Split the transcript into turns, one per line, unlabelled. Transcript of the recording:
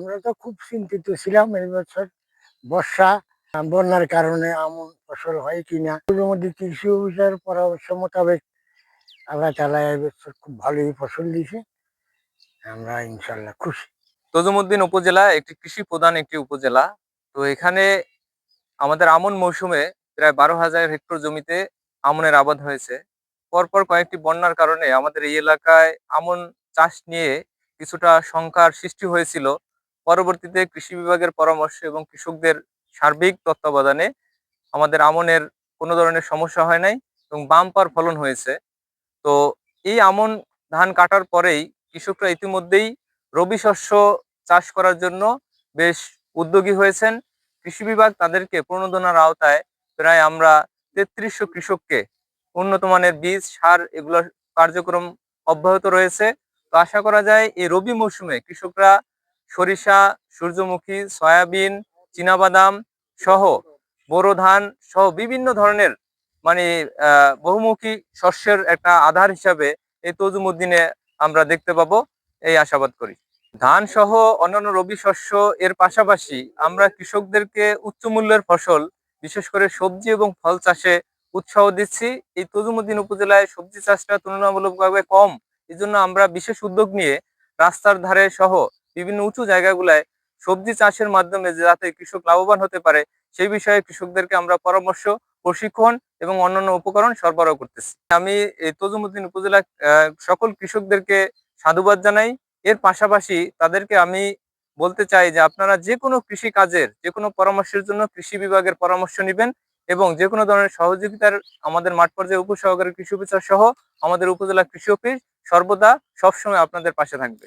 আমরা তো খুব চিন্তিত ছিলাম এই বছর। বর্ষা, বন্যার কারণে আমন ফসল হয় কিনা। মধ্যে কৃষি অফিসের পরামর্শ মোতাবেক আল্লাহ তালা এই বছর খুব ভালোই ফসল দিয়েছে। আমরা ইনশাল্লাহ খুশি।
তজুমুদ্দিন উপজেলা একটি কৃষি প্রধান একটি উপজেলা। তো এখানে আমাদের আমন মৌসুমে প্রায় বারো হাজার হেক্টর জমিতে আমনের আবাদ হয়েছে। পরপর কয়েকটি বন্যার কারণে আমাদের এই এলাকায় আমন চাষ নিয়ে কিছুটা শঙ্কার সৃষ্টি হয়েছিল। পরবর্তীতে কৃষি বিভাগের পরামর্শ এবং কৃষকদের সার্বিক তত্ত্বাবধানে আমাদের আমনের কোনো ধরনের সমস্যা হয় নাই এবং বাম্পার ফলন হয়েছে। তো এই আমন ধান কাটার পরেই কৃষকরা ইতিমধ্যেই রবি শস্য চাষ করার জন্য বেশ উদ্যোগী হয়েছেন। কৃষি বিভাগ তাদেরকে প্রণোদনার আওতায় প্রায় আমরা তেত্রিশশো কৃষককে উন্নত মানের বীজ, সার এগুলোর কার্যক্রম অব্যাহত রয়েছে। তো আশা করা যায় এই রবি মৌসুমে কৃষকরা সরিষা, সূর্যমুখী, সয়াবিন, চীনাবাদাম সহ বোরো ধান সহ বিভিন্ন ধরনের মানে বহুমুখী শস্যের একটা আধার হিসাবে এই তজুমুদ্দিনে আমরা দেখতে পাবো, এই আশাবাদ করি। ধান সহ অন্যান্য রবি শস্য এর পাশাপাশি আমরা কৃষকদেরকে উচ্চ মূল্যের ফসল, বিশেষ করে সবজি এবং ফল চাষে উৎসাহ দিচ্ছি। এই তজুমুদ্দিন উপজেলায় সবজি চাষটা তুলনামূলকভাবে কম। এই আমরা বিশেষ উদ্যোগ নিয়ে রাস্তার ধারে সহ বিভিন্ন উঁচু জায়গাগুলায় সবজি চাষের মাধ্যমে যাতে কৃষক লাভবান হতে পারে, সেই বিষয়ে কৃষকদেরকে আমরা পরামর্শ, প্রশিক্ষণ এবং অন্যান্য উপকরণ সরবরাহ করতেছি। আমি এই তজুমুদ্দিন উপজেলা সকল কৃষকদেরকে সাধুবাদ জানাই। এর পাশাপাশি তাদেরকে আমি বলতে চাই যে আপনারা যে কোনো কৃষি কাজের যে কোনো পরামর্শের জন্য কৃষি বিভাগের পরামর্শ নেবেন এবং যে কোনো ধরনের সহযোগিতার আমাদের মাঠ পর্যায়ে উপসহকারী কৃষি অফিসার সহ আমাদের উপজেলা কৃষি অফিস সর্বদা সবসময় আপনাদের পাশে থাকবে।